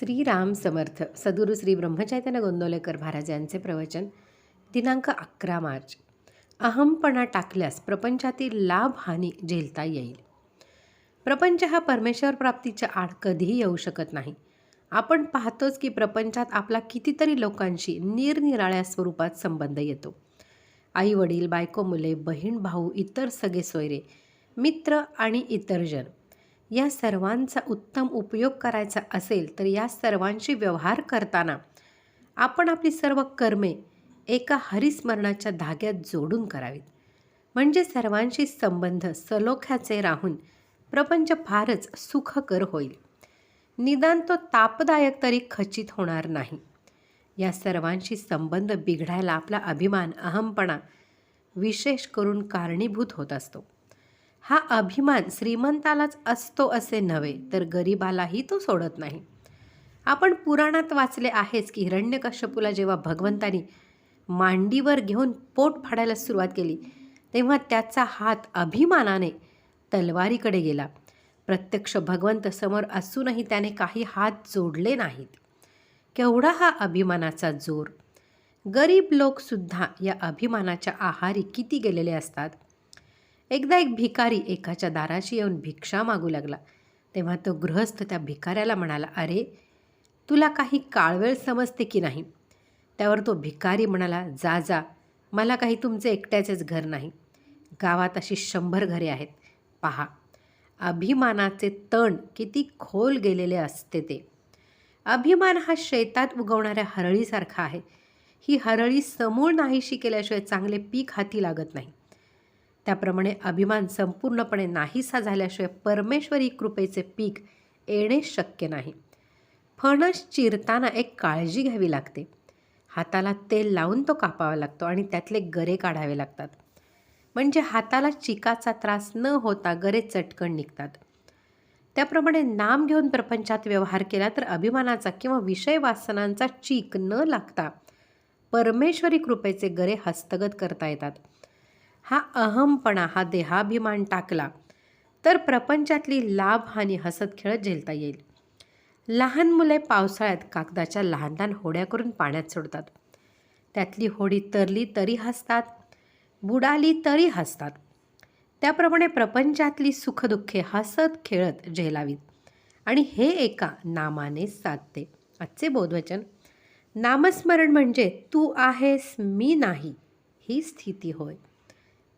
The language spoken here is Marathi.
श्रीराम समर्थ सद्गुरू श्री ब्रह्मचैतन्य गोंदवलेकर महाराज यांचे प्रवचन दिनांक अकरा मार्च. अहमपणा टाकल्यास प्रपंचातील लाभ हानी झेलता येईल. प्रपंच हा परमेश्वर प्राप्तीच्या आड कधीही येऊ शकत नाही. आपण पाहतोच की प्रपंचात आपला कितीतरी लोकांशी निरनिराळ्या स्वरूपात संबंध येतो. आई वडील बायको मुले बहीण भाऊ इतर सगळे सोयरे मित्र आणि इतर जन या सर्वांचा उत्तम उपयोग करायचा असेल तर या सर्वांशी व्यवहार करताना आपण आपली सर्व कर्मे एका हरिस्मरणाच्या धाग्यात जोडून करावीत. म्हणजे सर्वांशी संबंध सलोख्याचे राहून प्रपंच फारच सुखकर होईल. निदान तो तापदायक तरी खचित होणार नाही. या सर्वांशी संबंध बिघडायला आपला अभिमान अहमपणा विशेष करून कारणीभूत होत असतो. हा अभिमान श्रीमंतालाच असतो असे नव्हे तर गरिबालाही तो सोडत नाही. आपण पुराणात वाचले आहेच की हिरण्यकश्यपूला जेव्हा भगवंतानी मांडीवर घेऊन पोट फाडायला सुरुवात केली तेव्हा त्याचा हात अभिमानाने तलवारीकडे गेला. प्रत्यक्ष भगवंत समोर असूनही त्याने काही हात जोडले नाहीत. केवढा हा अभिमानाचा जोर! गरीब लोकसुद्धा या अभिमानाच्या आहारी किती गेलेले असतात? एकदा एक भिकारी एकाच्या दाराशी येऊन भिक्षा मागू लागला. तेव्हा तो गृहस्थ त्या भिकाऱ्याला म्हणाला अरे तुला काही काळवेळ समजते की नाही? त्यावर तो भिकारी म्हणाला जा जा मला काही तुमचे एकट्याचेच घर नाही. गावात अशी शंभर घरे आहेत. पहा अभिमानाचे तण किती खोल गेलेले असते ते. अभिमान हा शेतात उगवणाऱ्या हरळीसारखा आहे. ही हरळी समूळ नाहीशी केल्याशिवाय चांगले पीक हाती लागत नाही. त्याप्रमाणे अभिमान संपूर्णपणे नाहीसा झाल्याशिवाय परमेश्वरी कृपेचे पीक येणे शक्य नाही. फणस चिरताना एक काळजी घ्यावी लागते. हाताला तेल लावून तो कापावा लागतो आणि त्यातले गरे काढावे लागतात. म्हणजे हाताला चिकाचा त्रास न होता गरे चटकन निघतात. त्याप्रमाणे नाम घेऊन प्रपंचात व्यवहार केला तर अभिमानाचा किंवा विषय वासनांचा चीक न लागता परमेश्वरी कृपेचे गरे हस्तगत करता येतात. हा अहमपणा हा देहाभिमान टाकला तर प्रपंचातली लाभहानी हसत खेळत झेलता येईल. लहान मुले पावसाळ्यात कागदाच्या लहान लहान होड्या करून पाण्यात सोडतात. त्यातली होडी तरली तरी हसतात बुडाली तरी हसतात. त्याप्रमाणे प्रपंचातली सुखदुःखे हसत खेळत झेलावीत. आणि हे एका नामाने साधते. आजचे बोधवचन नामस्मरण म्हणजे तू आहेस मी नाही ही स्थिती होय.